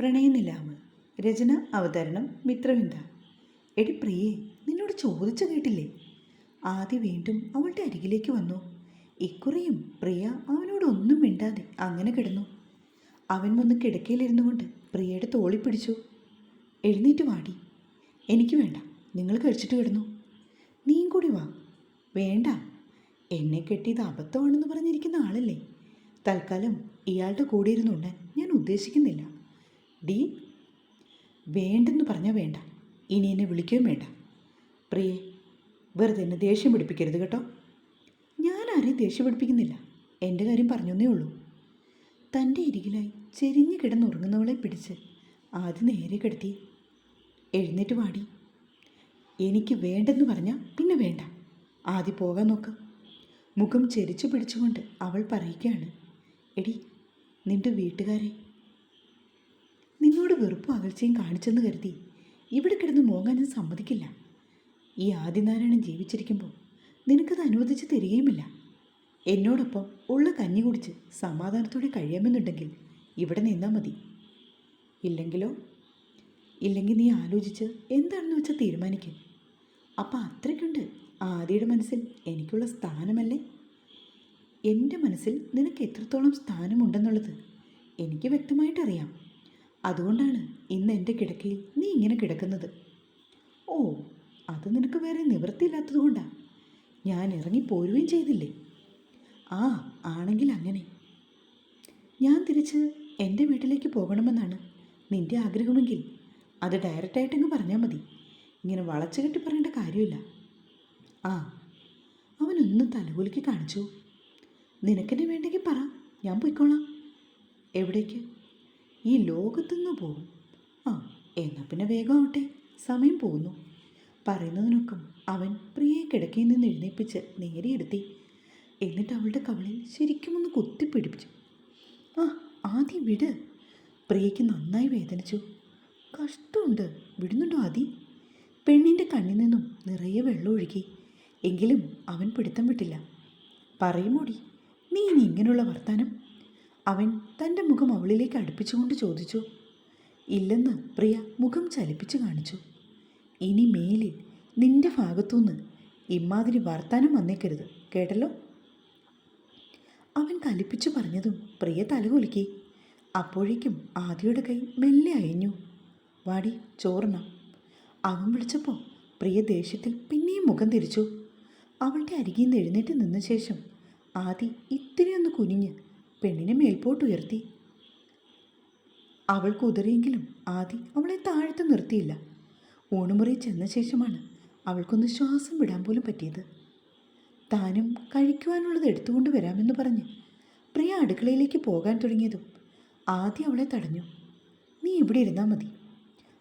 പ്രണയനിലാവ് രചന അവതരണം മിത്രവിന്ദ. എടി പ്രിയേ നിന്നോട് ചോദിച്ചു കേട്ടില്ലേ? ആദ്യ വീണ്ടും അവളുടെ അരികിലേക്ക് വന്നു. ഇക്കുറിയും പ്രിയ അവനോടൊന്നും മിണ്ടാതെ അങ്ങനെ കിടന്നു. അവൻ വന്ന് കിടക്കയിലിരുന്നു കൊണ്ട് പ്രിയയുടെ തോളി പിടിച്ചു. എഴുന്നേറ്റ് വാടി. എനിക്ക് വേണ്ട നിങ്ങൾ കഴിച്ചിട്ട് കിടന്നു. നീയും കൂടി വാ. വേണ്ട. എന്നെ കെട്ടിയത് അബദ്ധമാണെന്ന് പറഞ്ഞിരിക്കുന്ന ആളല്ലേ? തൽക്കാലം ഇയാളുടെ കൂടെ ഇരുന്നുണ്ട് ഞാൻ ഉദ്ദേശിക്കുന്നില്ല. ഡി വേണ്ടെന്ന് പറഞ്ഞാൽ വേണ്ട. ഇനി എന്നെ വിളിക്കുകയും വേണ്ട. പ്രിയേ വെറുതെ എന്നെ ദേഷ്യം പിടിപ്പിക്കരുത് കേട്ടോ. ഞാൻ ആരെയും ദേഷ്യം പിടിപ്പിക്കുന്നില്ല. എന്റെ കാര്യം പറഞ്ഞേ ഉള്ളൂ. തന്റെ ഇരികിലായി ചെരിഞ്ഞു കിടന്നുറങ്ങുന്നവളെ പിടിച്ച് ആദ്യം നേരെ കിടത്തി. എഴുന്നേറ്റ് വാടി എനിക്ക് വേണ്ടെന്ന് പറഞ്ഞാൽ പിന്നെ വേണ്ട. ആദ്യം പോകാൻ നോക്ക്. മുഖം ചെരിച്ചു പിടിച്ചുകൊണ്ട് അവൾ പറയുകയാണ്. എടി നിന്റെ വീട്ടുകാരെ നിന്നോട് വെറുപ്പും അകൽച്ചയും കാണിച്ചെന്ന് കരുതി ഇവിടെ കിടന്ന് മോങ്ങാൻ ഞാൻ സമ്മതിക്കില്ല. ഈ ആദിനാരായണൻ ജീവിച്ചിരിക്കുമ്പോൾ നിനക്കത് അനുവദിച്ച് തരികയുമില്ല. എന്നോടൊപ്പം ഉള്ള കഞ്ഞി കുടിച്ച് സമാധാനത്തോടെ കഴിയാമെന്നുണ്ടെങ്കിൽ ഇവിടെ നിന്നാൽ മതി. ഇല്ലെങ്കിലോ? ഇല്ലെങ്കിൽ നീ ആലോചിച്ച് എന്താണെന്ന് വെച്ചാൽ തീരുമാനിക്കും. അപ്പം അത്രയ്ക്കുണ്ട്. ആദിയുടെ മനസ്സിൽ എനിക്കുള്ള സ്ഥാനമല്ലേ? എന്റെ മനസ്സിൽ നിനക്ക് എത്രത്തോളം സ്ഥാനമുണ്ടെന്നുള്ളത് എനിക്ക് വ്യക്തമായിട്ടറിയാം. അതുകൊണ്ടാണ് ഇന്ന് എന്റെ കിടക്കയിൽ നീ ഇങ്ങനെ കിടക്കുന്നത്. ഓ അത് നിനക്ക് വേറെ നിവൃത്തിയില്ലാത്തത് ഞാൻ ഇറങ്ങി പോരുകയും ചെയ്തില്ലേ? ആ ആണെങ്കിൽ അങ്ങനെ. ഞാൻ തിരിച്ച് എന്റെ വീട്ടിലേക്ക് പോകണമെന്നാണ് നിന്റെ ആഗ്രഹമെങ്കിൽ. അത് ഡയറക്റ്റായിട്ടങ്ങ് പറഞ്ഞാൽ മതി. ഇങ്ങനെ വളച്ചു കെട്ടി പറയേണ്ട കാര്യമില്ല. ആ അവനൊന്ന് തലകുലുക്കി കാണിച്ചു. നിനക്കെന്നെ വേണ്ടെങ്കിൽ പറ ഞാൻ പോയിക്കോളാം. എവിടേക്ക്? ഈ ലോകത്തുനിന്ന് പോകും? ആ എന്നാൽ പിന്നെ വേഗം ആവട്ടെ. സമയം പോകുന്നു. പറയുന്നതിനൊക്കെ അവൻ പ്രിയെ കിടക്കയിൽ നിന്ന് എഴുന്നേൽപ്പിച്ച് നേരെയെടുത്തി എന്നിട്ട് അവളുടെ കവളിൽ ശരിക്കും ഒന്ന് കുത്തിപ്പിടിപ്പിച്ചു ആ ആദ്യം വിട്. പ്രിയയ്ക്ക് നന്നായി വേദനിച്ചു. കഷ്ടമുണ്ട്. വിടുന്നുണ്ടോ ആദി? പെണ്ണിന്റെ കണ്ണിൽ നിന്നും നിറയെ വെള്ളം ഒഴുകി. എങ്കിലും അവൻ പിടുത്തം വിട്ടില്ല. പറയുമോടി നീ ഇനി ഇങ്ങനെയുള്ള വർത്താനം അവൻ തന്റെ മുഖം അവളിലേക്ക് അടുപ്പിച്ചുകൊണ്ട് ചോദിച്ചു ഇല്ലെന്ന് പ്രിയ മുഖം ചലിപ്പിച്ചു കാണിച്ചു. ഇനി മേലിൽ നിന്റെ ഭാഗത്തുനിന്ന് ഇമാതിരി വർത്താനം വന്നേക്കരുത് കേട്ടല്ലോ? അവൻ കലിപ്പിച്ചു പറഞ്ഞതും പ്രിയ തലകുലുക്കി. അപ്പോഴേക്കും ആദിയുടെ കൈ മെല്ലെ അയഞ്ഞു. വാടി ചോർണ അവൻ വിളിച്ചപ്പോൾ പ്രിയ ദേഷ്യത്തിൽ പിന്നെയും മുഖം തിരിച്ചു. അവളുടെ അരികിൽ നിന്ന് എഴുന്നേറ്റ് നിന്ന ശേഷം ആദി ഇത്തിരിയൊന്ന് കുനിഞ്ഞ് പെണ്ണിനെ മേൽപോട്ടുയർത്തി അവൾ കുതിറിയെങ്കിലും ആദി അവളെ താഴ്ത്തു നിർത്തിയില്ല. ഊണുമുറി ചെന്ന ശേഷമാണ് അവൾക്കൊന്ന് ശ്വാസം വിടാൻ പോലും പറ്റിയത്. താനും കഴിക്കുവാനുള്ളത് എടുത്തുകൊണ്ട് വരാമെന്ന് പറഞ്ഞ് പ്രിയ അടുക്കളയിലേക്ക് പോകാൻ തുടങ്ങിയതും ആദ്യം അവളെ തടഞ്ഞു. നീ ഇവിടെ ഇരുന്നാൽ മതി.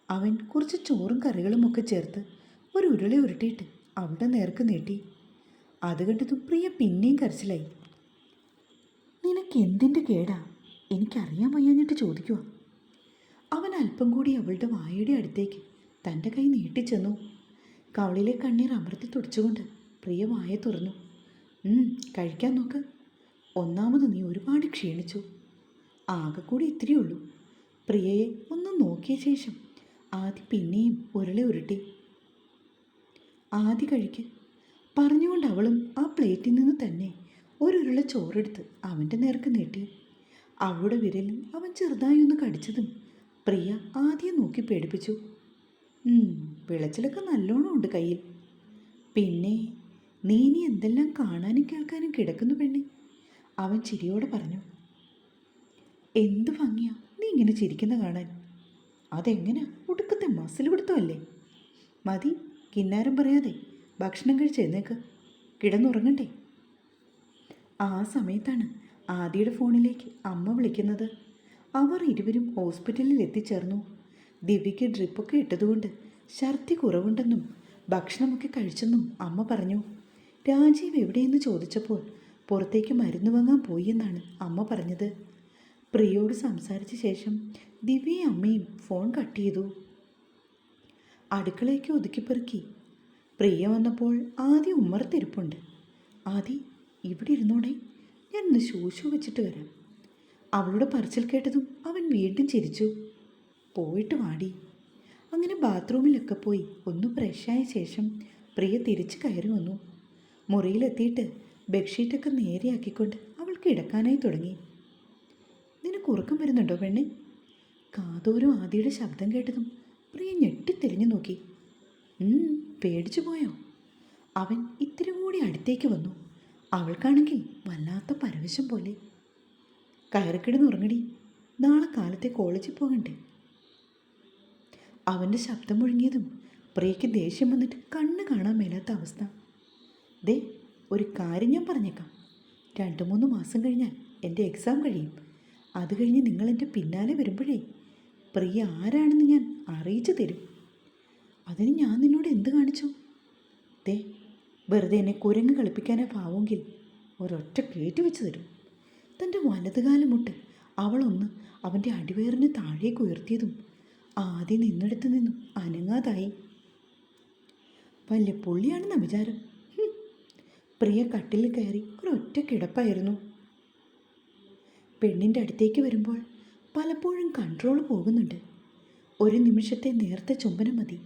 അവൻ കുറച്ച് ചോറും കറികളും ഒക്കെ ചേർത്ത് ഒരു ഉരുളി ഉരുട്ടിയിട്ട് അവളുടെ നേർക്ക് നീട്ടി. അത് കണ്ടതും പ്രിയ പിന്നെയും കരച്ചിലായി. നിനക്ക് എന്തിന്റെ കേടാ? എനിക്കറിയാൻ വയ്യാഞ്ഞിട്ട് ചോദിക്കുക അവൻ അല്പം കൂടി അവളുടെ വായയുടെ അടുത്തേക്ക് തന്റെ കൈ നീട്ടിച്ചെന്നു. കവളിലെ കണ്ണീർ അമർത്തി തുടച്ചുകൊണ്ട് പ്രിയ വായ തുറന്നു. "ഉം, കഴിക്കാൻ നോക്ക്. ഒന്നാമത് നീ ഒരുപാട് ക്ഷീണിച്ചു. ആകെ കൂടി ഇത്രയേ ഉള്ളൂ. പ്രിയയെ ഒന്ന് നോക്കിയ ശേഷം ആദ്യ പിന്നെയും ഉരുളി ഉരുട്ടി. ആദ്യ കഴിക്ക്. പറഞ്ഞുകൊണ്ട് അവളും ആ പ്ലേറ്റിൽ നിന്ന് തന്നെ ഒരുരുള ചോറെടുത്ത് അവന്റെ നേർക്ക് നീട്ടി. അവളുടെ വിരലിൽ അവൻ ചെറുതായി ഒന്ന് കടിച്ചതും പ്രിയ ആദ്യം നോക്കി പേടിപ്പിച്ചു. "ഉം, വിളച്ചിലൊക്കെ നല്ലോണം ഉണ്ട് കയ്യിൽ. പിന്നെ നീ ഇനി എന്തെല്ലാം കാണാനും കേൾക്കാനും കിടക്കുന്നു പെണ്ണെ? അവൻ ചിരിയോടെ പറഞ്ഞു. എന്ത് ഭംഗിയാ നീ ഇങ്ങനെ ചിരിക്കുന്ന കാണാൻ. അതെങ്ങനെ ഒടുക്കത്തെ മസിൽ പിടുത്തമല്ലേ മതി കിന്നാരം പറയാതെ ഭക്ഷണം കഴിച്ച് എഴുന്നേക്ക്. കിടന്നുറങ്ങണ്ടേ ആ സമയത്താണ് ആദിയുടെ ഫോണിലേക്ക് അമ്മ വിളിക്കുന്നത്. അവർ ഇരുവരും ഹോസ്പിറ്റലിൽ എത്തിച്ചേർന്നു. ദിവ്യയ്ക്ക് ഡ്രിപ്പൊക്കെ ഇട്ടതുകൊണ്ട് ഛർദി കുറവുണ്ടെന്നും ഭക്ഷണമൊക്കെ കഴിച്ചെന്നും അമ്മ പറഞ്ഞു. രാജീവ് എവിടെയെന്ന് ചോദിച്ചപ്പോൾ പുറത്തേക്ക് മരുന്ന് വാങ്ങാൻ പോയി എന്നാണ് അമ്മ പറഞ്ഞത്. പ്രിയയോട് സംസാരിച്ച ശേഷം ദിവ്യയും അമ്മയും ഫോൺ കട്ട് ചെയ്തു. അടുക്കളയ്ക്ക് ഒതുക്കിപ്പെറുക്കി പ്രിയ വന്നപ്പോൾ ആദ്യം ഉമ്മറത്തിരിപ്പുണ്ട്. ആദി ഇവിടെ ഇരുന്നോണേ. ഒന്ന് ശൂശു വെച്ചിട്ട് വരാം. അവളുടെ പറച്ചിൽ കേട്ടതും അവൻ വീണ്ടും ചിരിച്ചു. പോയിട്ട് വാടി. അങ്ങനെ ബാത്റൂമിലൊക്കെ പോയി ഒന്ന് ഫ്രഷായ ശേഷം പ്രിയ തിരിച്ച് കയറി വന്നു. മുറിയിലെത്തിയിട്ട് ബെഡ്ഷീറ്റൊക്കെ നേരെയാക്കിക്കൊണ്ട് അവൾ കിടക്കാനായി തുടങ്ങി. നിനക്ക് ഉറക്കം വരുന്നുണ്ടോ പെണ്ണെ? കാതോരം ആദിയുടെ ശബ്ദം കേട്ടതും പ്രിയ ഞെട്ടിത്തെരിഞ്ഞു നോക്കി. പേടിച്ചു പോയോ? അവൻ ഇത്തിരി കൂടി അടുത്തേക്ക് വന്നു. അവൾക്കാണെങ്കിൽ വല്ലാത്ത പരവശം പോലെ. കയറിക്കിടന്ന് ഉറങ്ങടി. നാളെ കാലത്തെ കോളേജിൽ പോകണ്ടേ. അവന്റെ ശബ്ദം മുഴങ്ങിയതും പ്രിയയ്ക്ക് ദേഷ്യം വന്നിട്ട് കണ്ണ് കാണാൻ മേലാത്ത അവസ്ഥ. ദേ ഒരു കാര്യം ഞാൻ പറഞ്ഞേക്കാം. രണ്ട് മൂന്ന് മാസം കഴിഞ്ഞാൽ എന്റെ എക്സാം കഴിയും. അത് കഴിഞ്ഞ് നിങ്ങൾ എന്റെ പിന്നാലെ വരുമ്പോഴേ പ്രിയ ആരാണെന്ന് ഞാൻ അറിയിച്ചു തരും. അതിന് ഞാൻ നിന്നോട് എന്ത് കാണിച്ചു? ദേ വെറുതെ എന്നെ കുരങ്ങ് കളിപ്പിക്കാനേ പാവെങ്കിൽ ഒരൊറ്റ കയറ്റി വെച്ച് തരും. തന്റെ വലതുകാലം മുട്ട് അവളൊന്ന് അവന്റെ അടിവയറിന് താഴേക്ക് ഉയർത്തിയതും ആദ്യം നിന്നെടുത്ത് നിന്നും അനങ്ങാതായി. വലിയ പുള്ളിയാണെന്ന വിചാരം. പ്രിയ കട്ടിലിൽ കയറി ഒരൊറ്റ കിടപ്പായിരുന്നു. പെണ്ണിന്റെ അടുത്തേക്ക് വരുമ്പോൾ പലപ്പോഴും കൺട്രോൾ പോകുന്നുണ്ട്. ഒരു നിമിഷത്തെ നേർത്ത ചുംബനം മതി.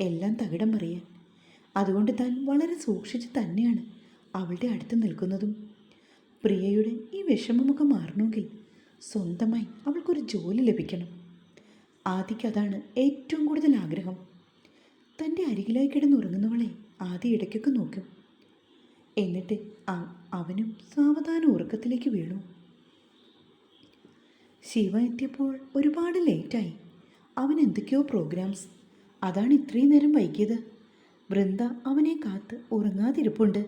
എല്ലാം തകിടം മറിയാൻ. അതുകൊണ്ട് താൻ വളരെ സൂക്ഷിച്ച് തന്നെയാണ് അവളുടെ അടുത്ത് നിൽക്കുന്നതും. പ്രിയയുടെ ഈ വിഷമമൊക്കെ മാറണമെങ്കിൽ സ്വന്തമായി അവൾക്കൊരു ജോലി ലഭിക്കണം. ആദിക്ക് അതാണ് ഏറ്റവും കൂടുതൽ ആഗ്രഹം. തന്റെ അരികിലായി കിടന്നുറങ്ങുന്നവളെ ആദ്യ ഇടയ്ക്കൊക്കെ നോക്കും. എന്നിട്ട് അവനും സാവധാന ഉറക്കത്തിലേക്ക് വീണു. ശിവ എത്തിയപ്പോൾ ഒരുപാട് ലേറ്റായി അവൻ എന്തൊക്കെയോ പ്രോഗ്രാംസ് അതാണ് ഇത്രയും നേരം വൈകിയത്. വൃന്ദ അവനെ കാത്ത് ഉറങ്ങാതിരിപ്പുണ്ട്.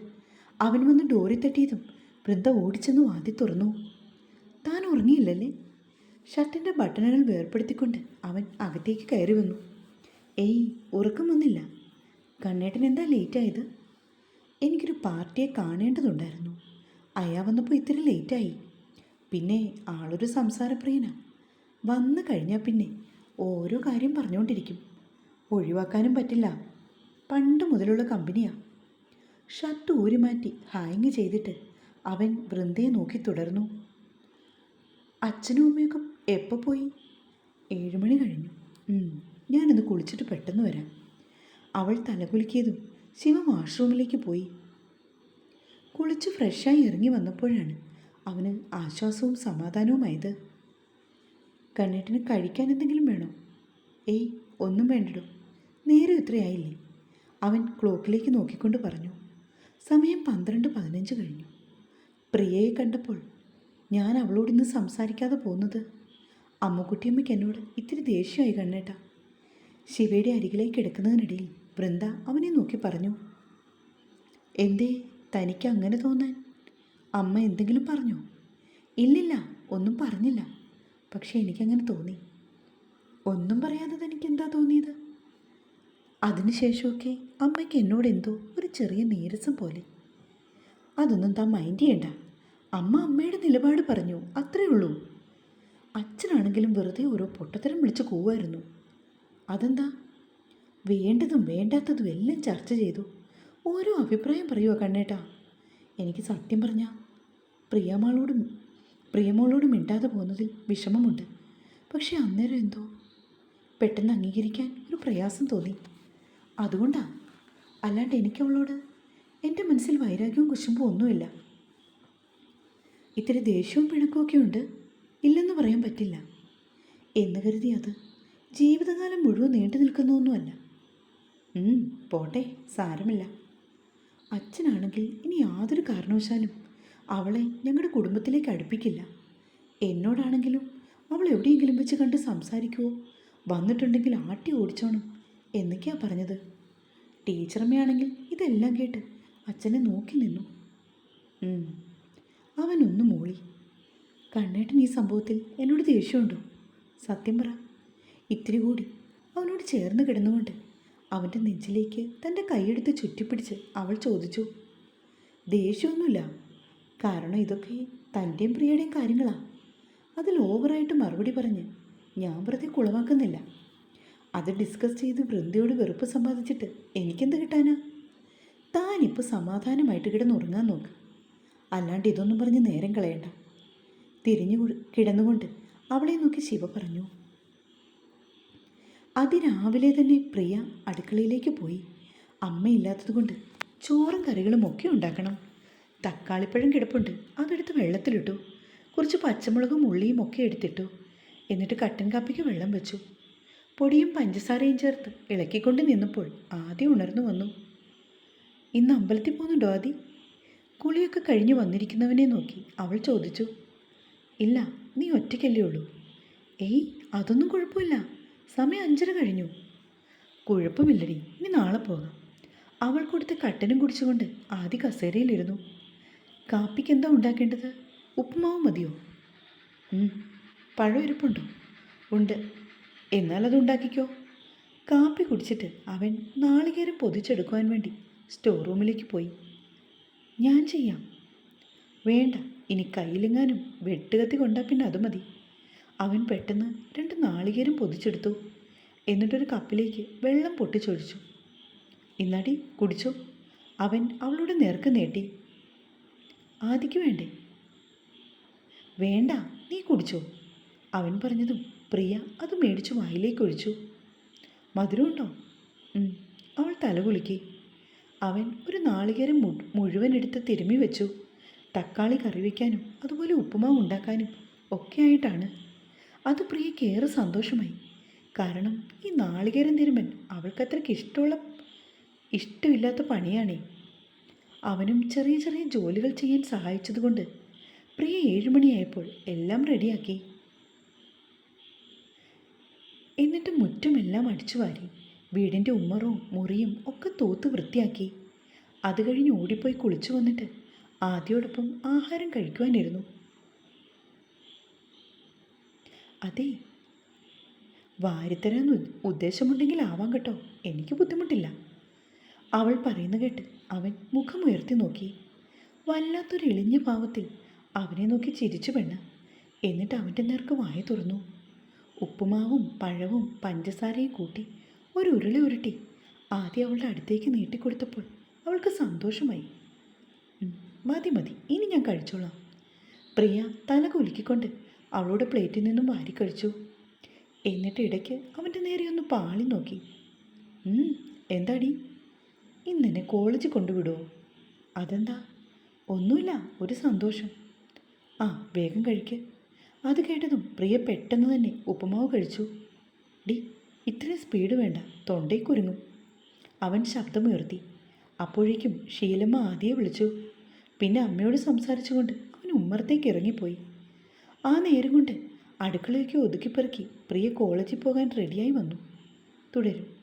അവൻ വന്ന് ഡോറി തട്ടിയതും വൃന്ദ ഓടിച്ചെന്ന് വാതി തുറന്നു. താൻ ഉറങ്ങിയില്ലല്ലേ? ഷർട്ടിന്റെ ബട്ടണുകൾ വേർപ്പെടുത്തിക്കൊണ്ട് അവൻ അകത്തേക്ക് കയറി വന്നു. ഏയ് ഉറക്കം വന്നില്ല. കണ്ണേട്ടൻ എന്താ ലേറ്റായത് എനിക്കൊരു പാർട്ടിയെ കാണേണ്ടതുണ്ടായിരുന്നു. അയാൾ വന്നപ്പോൾ ഇത്തിരി ലേറ്റായി പിന്നെ ആളൊരു സംസാരപ്രിയനാ. വന്നു കഴിഞ്ഞാൽ പിന്നെ ഓരോ കാര്യം പറഞ്ഞുകൊണ്ടിരിക്കും. ഒഴിവാക്കാനും പറ്റില്ല. പണ്ട് മുതലുള്ള കമ്പനിയാണ് ഷർട്ട് ഊരിമാറ്റി ഹാങ് ചെയ്തിട്ട് അവൻ വൃന്ദയെ നോക്കി തുടർന്നു. അച്ഛനും അമ്മയൊക്കെ എപ്പോൾ പോയി? ഏഴുമണി കഴിഞ്ഞു. ഞാനിന്ന് കുളിച്ചിട്ട് പെട്ടെന്ന് വരാം. അവൾ തലകുലുക്കിയതും ശിവ വാഷ്റൂമിലേക്ക് പോയി. കുളിച്ച് ഫ്രഷായി ഇറങ്ങി വന്നപ്പോഴാണ് അവന് ആശ്വാസവും സമാധാനവുമായത്. കണ്ണേട്ടിന് കഴിക്കാൻ എന്തെങ്കിലും വേണോ? ഏയ് ഒന്നും വേണ്ടടോ. നേരം ഇത്രയായില്ലേ? അവൻ ക്ലോക്കിലേക്ക് നോക്കിക്കൊണ്ട് പറഞ്ഞു സമയം പന്ത്രണ്ട് പതിനഞ്ച് കഴിഞ്ഞു. പ്രിയയെ കണ്ടപ്പോൾ ഞാൻ അവളോട് ഇന്ന് സംസാരിക്കാതെ പോകുന്നത് അമ്മുക്കുട്ടിയമ്മയ്ക്ക് എന്നോട് ഇത്തിരി ദേഷ്യമായി കണ്ണേട്ട. ശിവയുടെ അരികിലേക്ക് എടുക്കുന്നതിനിടയിൽ വൃന്ദ അവനെ നോക്കി പറഞ്ഞു എന്തേ തനിക്ക് അങ്ങനെ തോന്നാൻ? അമ്മ എന്തെങ്കിലും പറഞ്ഞോ? ഇല്ലില്ല ഒന്നും പറഞ്ഞില്ല. പക്ഷെ എനിക്കങ്ങനെ തോന്നി. ഒന്നും പറയാതെ തനിക്ക് എന്താ തോന്നിയത്? അതിനുശേഷമൊക്കെ അമ്മയ്ക്ക് എന്നോട് എന്തോ ഒരു ചെറിയ നീരസം പോലെ. അതൊന്നും താൻ മൈൻഡ് ചെയ്യണ്ട. അമ്മ അമ്മയുടെ നിലപാട് പറഞ്ഞു അത്രേ ഉള്ളൂ. അച്ഛനാണെങ്കിലും വെറുതെ ഓരോ പൊട്ടത്തരം വിളിച്ച് കൂവായിരുന്നു. അതെന്താ? വേണ്ടതും വേണ്ടാത്തതും എല്ലാം ചർച്ച ചെയ്തു. ഓരോ അഭിപ്രായം പറയുക കണ്ണേട്ടാ. എനിക്ക് സത്യം പറഞ്ഞാൽ പ്രിയമോളോടും പ്രിയമോളോട് മിണ്ടാതെ പോകുന്നതിൽ വിഷമമുണ്ട്. പക്ഷേ അന്നേരം എന്തോ? പെട്ടെന്ന് അംഗീകരിക്കാൻ ഒരു പ്രയാസം തോന്നി. അതുകൊണ്ടാ. അല്ലാണ്ട് എനിക്ക് എന്റെ മനസ്സിൽ വൈരാഗ്യവും കുശുമ്പും ഒന്നുമില്ല. ഇത്തിരി ദേഷ്യവും പിണക്കമൊക്കെ ഉണ്ട്. ഇല്ലെന്ന് പറയാൻ പറ്റില്ല. എന്ന് കരുതി അത് ജീവിതകാലം മുഴുവൻ നീണ്ടു നിൽക്കുന്നൊന്നുമല്ല പോട്ടെ സാരമില്ല. അച്ഛനാണെങ്കിൽ ഇനി യാതൊരു കാരണവശാലും അവളെ ഞങ്ങളുടെ കുടുംബത്തിലേക്ക് അടുപ്പിക്കില്ല. എന്നോടാണെങ്കിലും അവൾ എവിടെയെങ്കിലും വെച്ച് കണ്ട് സംസാരിക്കുവോ? വന്നിട്ടുണ്ടെങ്കിൽ ആട്ടി ഓടിച്ചോണം. എന്നൊക്കെയാ പറഞ്ഞത്. ടീച്ചറമ്മയാണെങ്കിൽ ഇതെല്ലാം കേട്ട് അച്ഛനെ നോക്കി നിന്നു. അവനൊന്നു മൂളി. കണ്ണേട്ടൻ ഈ സംഭവത്തിൽ എന്നോട് ദേഷ്യമുണ്ടോ? സത്യം പറ. ഇത്തിരി കൂടി അവനോട് ചേർന്ന് കിടന്നുകൊണ്ട് അവന്റെ നെഞ്ചിലേക്ക് തന്റെ കൈയെടുത്ത് ചുറ്റിപ്പിടിച്ച് അവൾ ചോദിച്ചു. ദേഷ്യമൊന്നുമില്ല. കാരണം ഇതൊക്കെ തന്റെയും പ്രിയയുടെയും കാര്യങ്ങളാണ് അതിൽ ഓവറായിട്ട് മറുപടി പറഞ്ഞ് ഞാൻ വെറുതെ കുളവാക്കുന്നില്ല. അത് ഡിസ്കസ് ചെയ്ത് വൃന്ദയോട് വെറുപ്പ് സമ്പാദിച്ചിട്ട് എനിക്കെന്ത് കിട്ടാനാ? താനിപ്പോൾ സമാധാനമായിട്ട് കിടന്നുറങ്ങാൻ നോക്ക്. അല്ലാണ്ട് ഇതൊന്നും പറഞ്ഞ് നേരം കളയണ്ട. തിരിഞ്ഞു കിടന്നുകൊണ്ട് അവളെ നോക്കി ശിവ പറഞ്ഞു. അതിരാവിലെ തന്നെ പ്രിയ അടുക്കളയിലേക്ക് പോയി. അമ്മയില്ലാത്തതുകൊണ്ട് ചോറും കറികളും ഒക്കെ ഉണ്ടാക്കണം. തക്കാളിപ്പഴം കിടപ്പുണ്ട്. അതെടുത്ത് വെള്ളത്തിലിട്ടു. കുറച്ച് പച്ചമുളകും ഉള്ളിയും ഒക്കെ എടുത്തിട്ടു. എന്നിട്ട് കട്ടൻ കാപ്പിക്ക് വെള്ളം വെച്ചു. പൊടിയും പഞ്ചസാരയും ചേർത്ത് ഇളക്കിക്കൊണ്ട് നിന്നപ്പോൾ ആദ്യം ഉണർന്നു വന്നു. ഇന്ന് അമ്പലത്തിൽ പോകുന്നുണ്ടോ ആദി കുളിയൊക്കെ കഴിഞ്ഞ് വന്നിരിക്കുന്നവനെ നോക്കി അവൾ ചോദിച്ചു. ഇല്ല നീ ഒറ്റയ്ക്കല്ലേ ഉള്ളൂ. ഏയ് അതൊന്നും കുഴപ്പമില്ല. സമയം അഞ്ചര കഴിഞ്ഞു. കുഴപ്പമില്ലടി ഇനി നാളെ പോകാം. അവൾ കൊടുത്ത കട്ടനും കുടിച്ചുകൊണ്ട് ആദ്യ കസേരയിലിരുന്നു. കാപ്പിക്ക് എന്താ ഉണ്ടാക്കേണ്ടത്? ഉപ്പുമാവ് മതിയോ? പഴം ഇരിപ്പുണ്ടോ? ഉണ്ട്. എന്നാൽ അത് ഉണ്ടാക്കിക്കോ. കാപ്പി കുടിച്ചിട്ട് അവൻ നാളികേരം പൊതിച്ചെടുക്കുവാൻ വേണ്ടി സ്റ്റോർ റൂമിലേക്ക് പോയി. ഞാൻ ചെയ്യാം. വേണ്ട ഇനി കയ്യിലെങ്ങാനും വെട്ടുകത്തി കൊണ്ടാൽ പിന്നെ അത് മതി. അവൻ പെട്ടെന്ന് രണ്ട് നാളികേരം പൊതിച്ചെടുത്തു. എന്നിട്ടൊരു കപ്പിലേക്ക് വെള്ളം പൊട്ടിച്ചൊഴിച്ചു. ഇന്നടി കുടിച്ചോ. അവൻ അവളുടെ നേർക്ക് നീട്ടി. ആദിക്ക് വേണ്ടേ? വേണ്ട നീ കുടിച്ചോ. അവൻ പറഞ്ഞതും പ്രിയ അത് മേടിച്ചു വായിലേക്ക് ഒഴിച്ചു. മധുരമുണ്ടോ. അവൾ തലകുലുക്കി അവൻ ഒരു നാളികേരം മുഴുവൻ എടുത്ത് തിരുമ്മി വെച്ചു. തക്കാളി കറി വയ്ക്കാനും അതുപോലെ ഉപ്പുമാവ് ഉണ്ടാക്കാനും ഒക്കെയായിട്ടാണ് അത് പ്രിയയ്ക്ക് ഏറെ സന്തോഷമായി. കാരണം ഈ നാളികേരം തിരുമൻ അവൾക്കത്രയ്ക്ക് ഇഷ്ടമുള്ള ഇഷ്ടമില്ലാത്ത പണിയാണേ. അവനും ചെറിയ ചെറിയ ജോലികൾ ചെയ്യാൻ സഹായിച്ചതുകൊണ്ട് പ്രിയ ഏഴുമണിയായപ്പോൾ എല്ലാം റെഡിയാക്കി. എന്നിട്ട് മുറ്റുമെല്ലാം അടിച്ചു വാരി. വീടിന്റെ ഉമ്മറും മുറിയും ഒക്കെ തൂത്ത് വൃത്തിയാക്കി. അത് കഴിഞ്ഞ് ഓടിപ്പോയി കുളിച്ചു വന്നിട്ട് ആദ്യോടൊപ്പം ആഹാരം കഴിക്കുവാനിരുന്നു. അതെ വാരിത്തരാൻ ഉദ്ദേശമുണ്ടെങ്കിൽ ആവാം കേട്ടോ. എനിക്ക് ബുദ്ധിമുട്ടില്ല. അവൾ പറയുന്ന കേട്ട് അവൻ മുഖമുയർത്തി നോക്കി. വല്ലാത്തൊരു ഇളിഞ്ഞ ഭാവത്തിൽ അവനെ നോക്കി ചിരിച്ചു പെണ്ണ്. എന്നിട്ട് അവന്റെ നേർക്ക് വായ തുറന്നു. ഉപ്പുമാവും പഴവും പഞ്ചസാരയും കൂട്ടി ഒരു ഉരുളി ഉരുട്ടി ആദ്യം അവളുടെ അടുത്തേക്ക് നീട്ടിക്കൊടുത്തപ്പോൾ അവൾക്ക് സന്തോഷമായി. മതി മതി ഇനി ഞാൻ കഴിച്ചോളാം. പ്രിയ തല കുലുക്കിക്കൊണ്ട് അവളുടെ പ്ലേറ്റിൽ നിന്നും വാരി കഴിച്ചു. എന്നിട്ട് ഇടയ്ക്ക് അവന്റെ നേരെ ഒന്ന് പാളി നോക്കി. എന്താടി? ഇന്നെന്നെ കോളേജിൽ കൊണ്ടുവിടുമോ അതെന്താ? ഒന്നുമില്ല ഒരു സന്തോഷം. ആ വേഗം കഴിക്ക്. അത് കേട്ടതും പ്രിയ പെട്ടെന്ന് തന്നെ ഉപ്പുമാവ് കഴിച്ചു. ഡി ഇത്രയും സ്പീഡ് വേണ്ട. തൊണ്ടയിൽ കുരുങ്ങും അവൻ ശബ്ദമുയർത്തി. അപ്പോഴേക്കും ശീലമ്മ ആദ്യെ വിളിച്ചു. പിന്നെ അമ്മയോട് സംസാരിച്ചുകൊണ്ട് അവൻ ഉമ്മറത്തേക്ക് ഇറങ്ങിപ്പോയി. ആ നേരം കൊണ്ട് അടുക്കളയൊക്കെ ഒതുക്കിപ്പെറുക്കി പ്രിയ കോളേജിൽ പോകാൻ റെഡിയായി വന്നു. തുടരും.